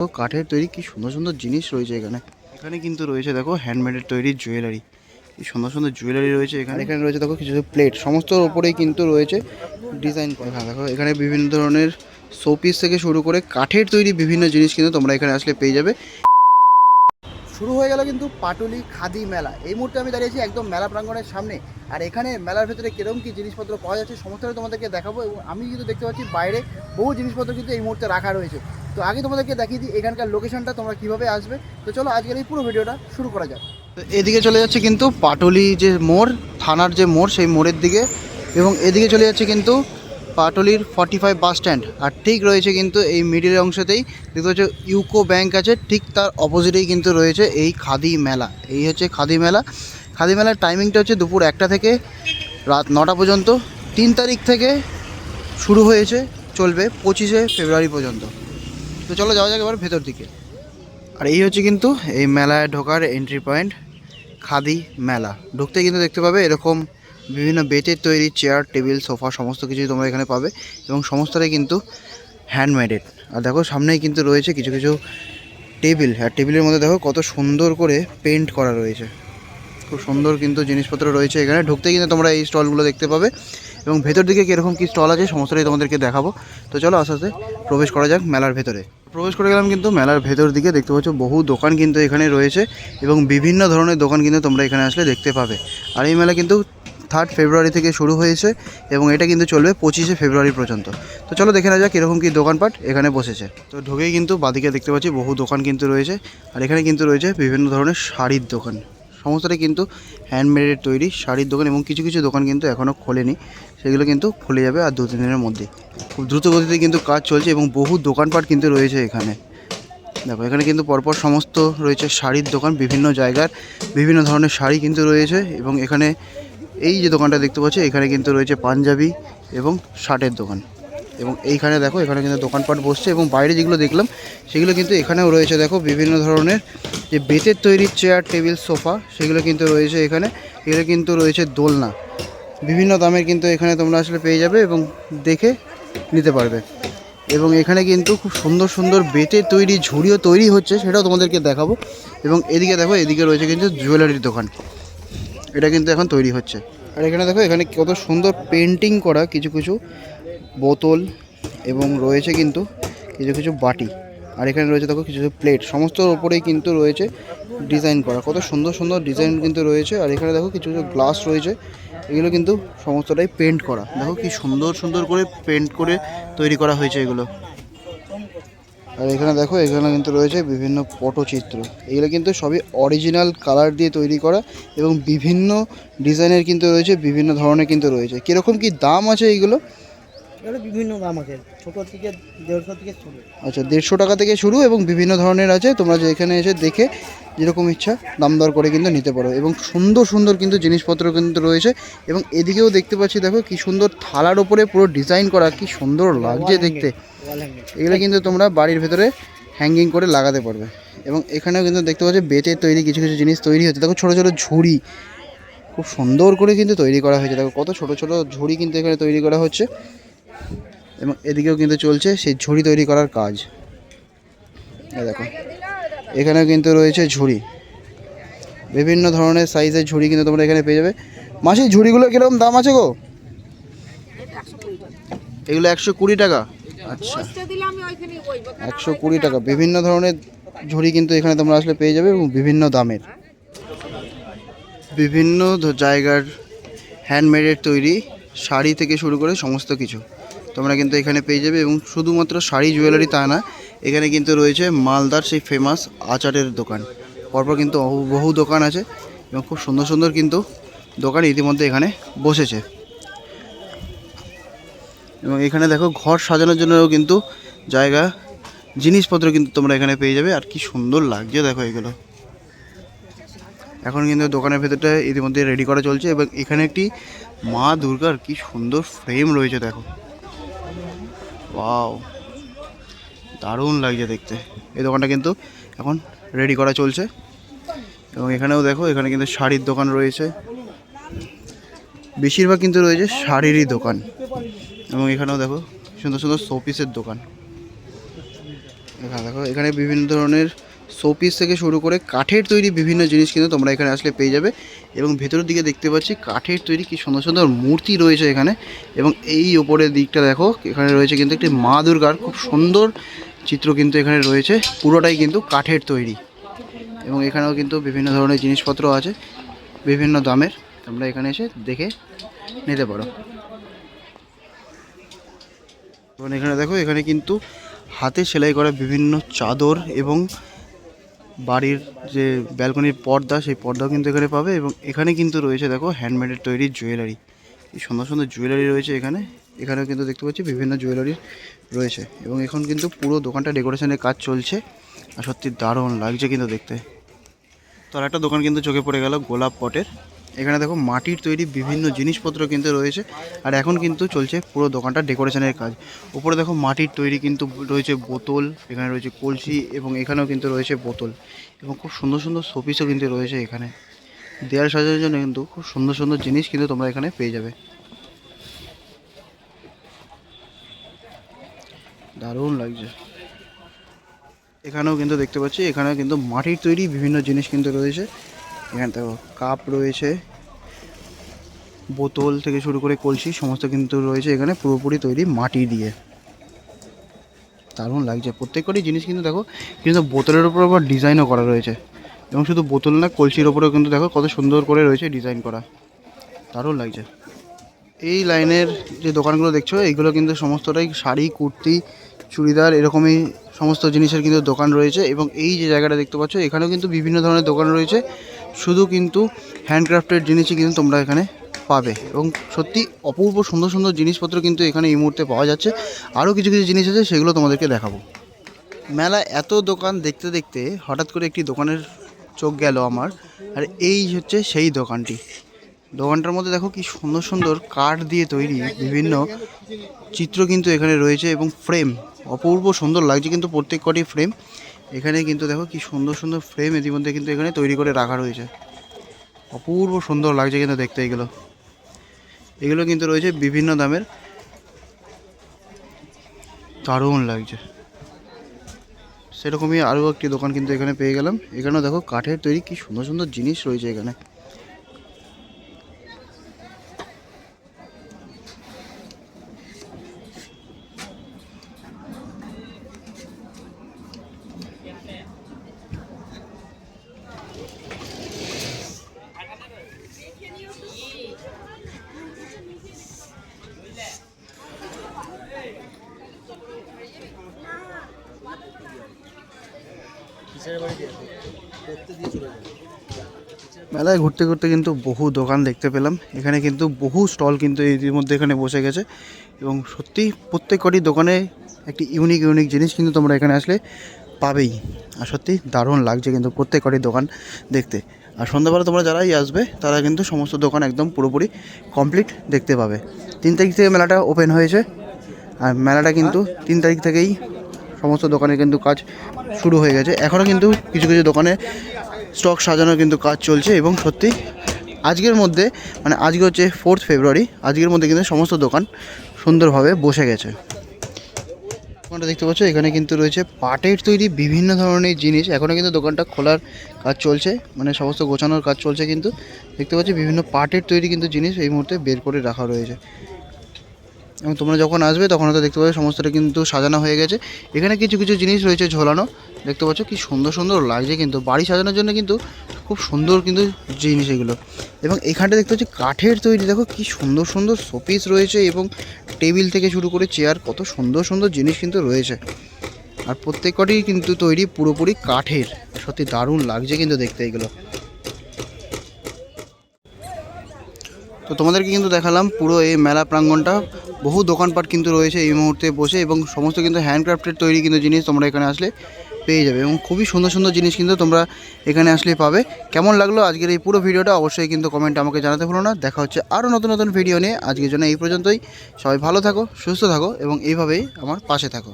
তো কাঠের তৈরি কি সুন্দর সুন্দর জিনিস রয়েছে এখানে। এখানে কিন্তু রয়েছে দেখো হ্যান্ডমেডের তৈরি জুয়েলারি কি সুন্দর সুন্দর জুয়েলারি রয়েছে এখানে। এখানে রয়েছে দেখো কিছু প্লেট সমস্ত ওপরেই কিন্তু রয়েছে ডিজাইন করা। হ্যাঁ দেখো এখানে বিভিন্ন ধরনের শোপিস থেকে শুরু করে কাঠের তৈরি বিভিন্ন জিনিস কিন্তু তোমরা এখানে আসলে পেয়ে যাবে। শুরু হয়ে গেল কিন্তু পাটুলি খাদি মেলা। এই মুহূর্তে আমি দাঁড়িয়েছি একদম মেলা প্রাঙ্গণের সামনে। আর এখানে মেলার ভেতরে কীরকম কি জিনিসপত্র পাওয়া যাচ্ছে সমস্তটা তোমাদেরকে দেখাবো এবং আমি কিন্তু দেখতে পাচ্ছি বাইরে বহু জিনিসপত্র কিন্তু এই মুহূর্তে রাখা রয়েছে। তো আগে তোমাদেরকে দেখিয়ে দিই এখানকার লোকেশনটা তোমরা কীভাবে আসবে। তো চলো আজকের এই পুরো ভিডিওটা শুরু করা যাক। এদিকে চলে যাচ্ছে কিন্তু পাটুলি যে মোড়, থানার যে মোড়, সেই মোড়ের দিকে। এবং এদিকে চলে যাচ্ছে কিন্তু পাটলির ফর্টি ফাইভ বাস স্ট্যান্ড আর ঠিক রয়েছে কিন্তু এই মিডিল অংশতেই। দেখতে পাচ্ছ, ইউকো ব্যাংক আছে, ঠিক তার অপোজিটেই কিন্তু রয়েছে এই খাদি মেলা। এই হচ্ছে খাদি মেলা। খাদি মেলার টাইমিংটা হচ্ছে দুপুর একটা থেকে রাত নটা পর্যন্ত। তিন তারিখ থেকে শুরু হয়েছে, চলবে পঁচিশে ফেব্রুয়ারি পর্যন্ত। তো চলো যাওয়া যাক এবার ভেতর দিকে। আর এই হচ্ছে কিন্তু এই মেলায় ঢোকার এন্ট্রি পয়েন্ট খাদি মেলা। ঢুকতে কিন্তু দেখতে পাবে এরকম বিভিন্ন বেতের তৈরি চেয়ার টেবিল সোফা সমস্ত কিছুই তোমরা এখানে পাবে এবং সমস্তটাই কিন্তু হ্যান্ডমেডেড আর দেখো সামনেই কিন্তু রয়েছে কিছু কিছু টেবিল আর টেবিলের মধ্যে দেখো কত সুন্দর করে পেন্ট করা রয়েছে। খুব সুন্দর কিন্তু জিনিসপত্র রয়েছে এখানে। ঢুকতে কিন্তু তোমরা এই স্টলগুলো দেখতে পাবে এবং ভেতর দিকে কীরকম কী স্টল আছে সমস্তটাই তোমাদেরকে দেখাবো। তো চলো আস্তে আস্তে প্রবেশ করা যাক মেলার ভেতরে। প্রবেশ করে গেলাম কিন্তু মেলার ভেতর দিকে। দেখতে পাচ্ছ, বহু দোকান কিন্তু এখানে রয়েছে এবং বিভিন্ন ধরনের দোকান কিন্তু তোমরা এখানে আসলে দেখতে পাবে। আর এই মেলা কিন্তু থার্ড ফেব্রুয়ারি থেকে শুরু হয়েছে এবং এটা কিন্তু চলবে পঁচিশে ফেব্রুয়ারি পর্যন্ত। তো চলো দেখে না যাক কীরকম কী দোকানপাট এখানে বসেছে। তো ঢুকেই কিন্তু বাদিকে দেখতে পাচ্ছি বহু দোকান কিন্তু রয়েছে। আর এখানে কিন্তু রয়েছে বিভিন্ন ধরনের শাড়ির দোকান। সমস্তটাই কিন্তু হ্যান্ডমেডের তৈরি শাড়ির দোকান এবং কিছু কিছু দোকান কিন্তু এখনও খোলেনি। সেগুলো কিন্তু খুলে যাবে আর দু তিন দিনের মধ্যে। খুব দ্রুত গতিতে কিন্তু কাজ চলছে এবং বহু দোকানপাট কিন্তু রয়েছে এখানে। দেখো, এখানে কিন্তু পরপর সমস্ত রয়েছে শাড়ির দোকান, বিভিন্ন জায়গার বিভিন্ন ধরনের শাড়ি কিন্তু রয়েছে এবং এখানে এই যে দোকানটা দেখতে পাচ্ছি, এখানে কিন্তু রয়েছে পাঞ্জাবি এবং শার্টের দোকান। এবং এইখানে দেখো, এখানে কিন্তু দোকানপাট বসছে এবং বাইরে যেগুলো দেখলাম, সেগুলো কিন্তু এখানেও রয়েছে। দেখো, বিভিন্ন ধরনের যে বেতের তৈরি চেয়ার টেবিল সোফা সেগুলো কিন্তু রয়েছে এখানে। এগুলো কিন্তু রয়েছে দোলনা। বিভিন্ন দামের কিন্তু এখানে তোমরা আসলে পেয়ে যাবে এবং দেখে নিতে পারবে। এবং এখানে কিন্তু খুব সুন্দর সুন্দর বেতের তৈরি ঝুড়িও তৈরি হচ্ছে, সেটাও তোমাদেরকে দেখাবো। এবং এদিকে দেখো, এদিকে রয়েছে কিন্তু জুয়েলারির দোকান। এটা কিন্তু এখন তৈরি হচ্ছে। আর এখানে দেখো, এখানে কত সুন্দর পেন্টিং করা কিছু কিছু। বোতল এবং রয়েছে কিন্তু কিছু কিছু বাটি। আর এখানে রয়েছে দেখো কিছু কিছু প্লেট। সমস্ত ওপরেই কিন্তু রয়েছে ডিজাইন করা। কত সুন্দর সুন্দর ডিজাইন কিন্তু রয়েছে। আর এখানে দেখো কিছু কিছু গ্লাস রয়েছে। এগুলো কিন্তু সমস্তটাই পেন্ট করা। দেখো কি সুন্দর সুন্দর করে পেন্ট করে তৈরি করা হয়েছে এগুলো। আর এখানে দেখো, এখানে কিন্তু রয়েছে বিভিন্ন পটচিত্র। এগুলো কিন্তু সবই অরিজিনাল কালার দিয়ে তৈরি করা এবং বিভিন্ন ডিজাইনের কিন্তু রয়েছে, বিভিন্ন ধরনের কিন্তু রয়েছে। কীরকম কি দাম আছে এইগুলো এগুলো বিভিন্ন দাম আছে ছোটো থেকে দেড়শো থেকে শুরু। আচ্ছা দেড়শো টাকা থেকে শুরু এবং বিভিন্ন ধরনের আছে তোমরা যে এখানে এসে দেখে যেরকম ইচ্ছা দাম দর করে কিন্তু নিতে পারো। এবং সুন্দর সুন্দর কিন্তু জিনিসপত্র কিন্তু রয়েছে। এবং এদিকেও দেখতে পাচ্ছি দেখো কি সুন্দর থালার ওপরে পুরো ডিজাইন করা কি সুন্দর লাগছে দেখতে। এগুলো কিন্তু তোমরা বাড়ির ভেতরে হ্যাঙ্গিং করে লাগাতে পারবে। এবং এখানেও কিন্তু দেখতে পাচ্ছি বেতের তৈরি কিছু কিছু জিনিস তৈরি হচ্ছে। দেখো ছোটো ছোটো ঝুড়ি খুব সুন্দর করে কিন্তু তৈরি করা হয়েছে। দেখো কত ছোট ছোট ঝুড়ি কিন্তু এখানে তৈরি করা হচ্ছে। এবং এদিকেও কিন্তু চলছে সেই ঝুড়ি তৈরি করার কাজ। দেখো। এখানেও কিন্তু রয়েছে ঝুড়ি। বিভিন্ন ধরনের সাইজের ঝুড়ি কিন্তু তোমরা এখানে পেয়ে যাবে। মাসি, ঝুড়িগুলো কীরকম দাম আছে গো? এগুলো একশো কুড়ি টাকা। আচ্ছা। একশো কুড়ি টাকা। বিভিন্ন ধরনের ঝুড়ি কিন্তু এখানে তোমরা আসলে পেয়ে যাবে এবং বিভিন্ন দামের। বিভিন্ন জায়গার হ্যান্ডমেডের তৈরি শাড়ি থেকে শুরু করে সমস্ত কিছু। তোমরা কিন্তু এখানে পেয়ে যাবে এবং শুধুমাত্র শাড়ি জুয়েলারি তা না, এখানে কিন্তু রয়েছে মালদার সেই ফেমাস আচারের দোকান। পরপর কিন্তু বহু- দোকান আছে এবং খুব সুন্দর সুন্দর কিন্তু দোকান ইতিমধ্যে এখানে বসেছে। এবং এখানে দেখো ঘর সাজানোর জন্যও কিন্তু জায়গা, জিনিসপত্র কিন্তু তোমরা এখানে পেয়ে যাবে। আর কি সুন্দর লাগছে দেখো এগুলো। এখন কিন্তু দোকানের ভেতরটা ইতিমধ্যে রেডি করা চলছে এবং এখানে একটি মা দুর্গার কি সুন্দর ফ্রেম রয়েছে দেখো। ওয়াও দারুণ লাগছে দেখতে। এই দোকানটা কিন্তু এখন রেডি করা চলছে। এবং এখানেও দেখো, এখানে কিন্তু শাড়ির দোকান রয়েছে। বেশিরভাগ কিন্তু রয়েছে শাড়িরই দোকান। এবং এখানেও দেখো, সুন্দর সুন্দর শোপিসের দোকান। এখানে দেখো, এখানে বিভিন্ন ধরনের শোপিস থেকে শুরু করে কাঠের তৈরি বিভিন্ন জিনিস কিন্তু তোমরা এখানে আসলে পেয়ে যাবে। এবং ভেতরের দিকে দেখতে পাচ্ছি কাঠের তৈরি কি সুন্দর সুন্দর মূর্তি রয়েছে এখানে। এবং এই ওপরের দিকটা দেখো, এখানে রয়েছে কিন্তু একটি মা দুর্গার খুব সুন্দর চিত্র কিন্তু এখানে রয়েছে। পুরোটাই কিন্তু কাঠের তৈরি। এবং এখানেও কিন্তু বিভিন্ন ধরনের জিনিসপত্র আছে, বিভিন্ন দামের। তোমরা এখানে এসে দেখে নিতে পারো। এবং এখানে দেখো, এখানে কিন্তু হাতে সেলাই করা বিভিন্ন চাদর এবং বাড়ির যে ব্যালকনির পর্দা, সেই পর্দাও কিন্তু এখানে পাবে এবং এখানে কিন্তু রয়েছে দেখো হ্যান্ডমেডের তৈরি জুয়েলারি এই সুন্দর সুন্দর জুয়েলারি রয়েছে এখানে। এখানেও কিন্তু দেখতে পাচ্ছি বিভিন্ন জুয়েলারি রয়েছে এবং এখন কিন্তু পুরো দোকানটা ডেকোরেশনের কাজ চলছে আর সত্যি দারুণ লাগছে কিন্তু দেখতে। তো আর একটা দোকান কিন্তু চোখে পড়ে গেল গোলাপ পটের। এখানে দেখো মাটির তৈরি বিভিন্ন জিনিসপত্র কিন্তু রয়েছে, আর এখন কিন্তু চলছে পুরো দোকানটা ডেকোরেশনের কাজ। উপরে দেখো মাটির তৈরি কিন্তু রয়েছে বোতল, এখানে রয়েছে কলসি এবং এখানেও কিন্তু রয়েছে বোতল এবং খুব সুন্দর সুন্দর শোপিসও কিন্তু রয়েছে এখানে। দেয়াল সাজানোর জন্য কিন্তু খুব সুন্দর সুন্দর জিনিস কিন্তু তোমরা এখানে পেয়ে যাবে। দারুণ লাগছে। এখানেও কিন্তু দেখতে পাচ্ছি, এখানেও কিন্তু মাটির তৈরি বিভিন্ন জিনিস কিন্তু রয়েছে। এখানে দেখো কাপ রয়েছে। বোতল থেকে শুরু করে কলসি, সমস্ত কিন্তু রয়েছে এখানে পুরোপুরি তৈরি মাটি দিয়ে। দারুণ লাগছে। প্রত্যেকটি জিনিস কিন্তু দেখো, কিন্তু বোতলের উপর আবার ডিজাইনও করা রয়েছে। এবং শুধু বোতল না, কলসির ওপরেও কিন্তু দেখো কত সুন্দর করে রয়েছে ডিজাইন করা। দারুণ লাগছে। এই লাইনের যে দোকানগুলো দেখছ, এইগুলো কিন্তু সমস্তটাই শাড়ি, কুর্তি, চুড়িদার, এরকমই সমস্ত জিনিসের কিন্তু দোকান রয়েছে। এবং এই যে জায়গাটা দেখতে পাচ্ছ, এখানেও কিন্তু বিভিন্ন ধরনের দোকান রয়েছে। শুধু কিন্তু হ্যান্ডক্রাফটের জিনিসই কিন্তু তোমরা এখানে পাবে। এবং সত্যি অপূর্ব সুন্দর সুন্দর জিনিসপত্র কিন্তু এখানে এই মুহূর্তে পাওয়া যাচ্ছে। আরও কিছু কিছু জিনিস আছে, সেগুলো তোমাদেরকে দেখাবো। মেলা এত দোকান দেখতে দেখতে হঠাৎ করে একটি দোকানের চোখ গেল আমার। আর এই হচ্ছে সেই দোকানটি। দোকানটার মধ্যে দেখো কি সুন্দর সুন্দর কাঠ দিয়ে তৈরি বিভিন্ন চিত্র কিন্তু এখানে রয়েছে এবং ফ্রেম অপূর্ব সুন্দর লাগছে কিন্তু প্রত্যেক কটি ফ্রেম এখানে কিন্তু দেখো কি সুন্দর সুন্দর ফ্রেম ইতিমধ্যে কিন্তু এখানে তৈরি করে রাখা রয়েছে। অপূর্ব সুন্দর লাগছে কিন্তু দেখতে এগুলো। এগুলো কিন্তু রয়েছে বিভিন্ন দামের। দারুণ লাগছে। সেরকমই আরও একটি দোকান কিন্তু এখানে পেয়ে গেলাম। এখানেও দেখো কাঠের তৈরি কি সুন্দর সুন্দর জিনিস রয়েছে এখানে। মেলায় ঘুরতে ঘুরতে কিন্তু বহু দোকান দেখতে পেলাম। এখানে কিন্তু বহু স্টল কিন্তু ইতিমধ্যে এখানে বসে গেছে। এবং সত্যি প্রত্যেক কটি দোকানে একটি ইউনিক ইউনিক জিনিস কিন্তু তোমরা এখানে আসলে পাবেই। আর সত্যি দারুণ লাগছে কিন্তু প্রত্যেক কটি দোকান দেখতে। আর সন্ধ্যাবেলা তোমরা যারাই আসবে, তারা কিন্তু সমস্ত দোকান একদম পুরোপুরি কমপ্লিট দেখতে পাবে। তিন তারিখ থেকে মেলাটা ওপেন হয়েছে। আর মেলাটা কিন্তু তিন তারিখ থেকেই সমস্ত দোকানে কিন্তু কাজ শুরু হয়ে গেছে। এখনও কিন্তু কিছু কিছু দোকানে স্টক সাজানোর কিন্তু কাজ চলছে এবং সত্যি আজকের মধ্যে মানে আজকে হচ্ছে ফোর্থ ফেব্রুয়ারি আজকের মধ্যে কিন্তু সমস্ত দোকান সুন্দরভাবে বসে গেছে। দোকানটা দেখতে পাচ্ছ, এখানে কিন্তু রয়েছে পাটের তৈরি বিভিন্ন ধরনের জিনিস। এখনও কিন্তু দোকানটা খোলার কাজ চলছে মানে সমস্ত গোছানোর কাজ চলছে কিন্তু। দেখতে পাচ্ছি, বিভিন্ন পাটের তৈরি কিন্তু জিনিস এই মুহূর্তে বের করে রাখা রয়েছে। এবং তোমরা যখন আসবে, তখন হয়তো দেখতে পাবে সমস্তটা কিন্তু সাজানো হয়ে গেছে। এখানে কিছু কিছু জিনিস রয়েছে ঝোলানো। দেখতে পাচ্ছ কি সুন্দর সুন্দর লাগছে কিন্তু। বাড়ি সাজানোর জন্য কিন্তু খুব সুন্দর কিন্তু জিনিস এগুলো। এবং এখানটা দেখতে পাচ্ছি কাঠের তৈরি। দেখো কি সুন্দর সুন্দর শোপিস রয়েছে এবং টেবিল থেকে শুরু করে চেয়ার, কত সুন্দর সুন্দর জিনিস কিন্তু রয়েছে। আর প্রত্যেক কটি কিন্তু তৈরি পুরোপুরি কাঠের। সত্যি দারুণ লাগছে কিন্তু দেখতে এগুলো। তো তোমাদেরকে কিন্তু দেখালাম পুরো এই মেলা প্রাঙ্গণটা বহু দোকানপাট কিন্তু রয়েছে এই মুহূর্তে বসে এবং সমস্ত কিন্তু হ্যান্ডক্রাফটের তৈরি কিন্তু জিনিস তোমরা এখানে আসলে পেয়ে যাবে এবং খুবই সুন্দর সুন্দর জিনিস কিন্তু তোমরা এখানে আসলে পাবে। কেমন লাগল আজকের এই পুরো ভিডিওটা অবশ্যই কিন্তু কমেন্টে আমাকে জানাতে ভুলো না। দেখা হচ্ছে আরও নতুন নতুন ভিডিও নিয়ে। আজকের জন্য এই পর্যন্তই। সবাই ভালো থাকো, সুস্থ থাকো এবং এইভাবেই আমার পাশে থাকো।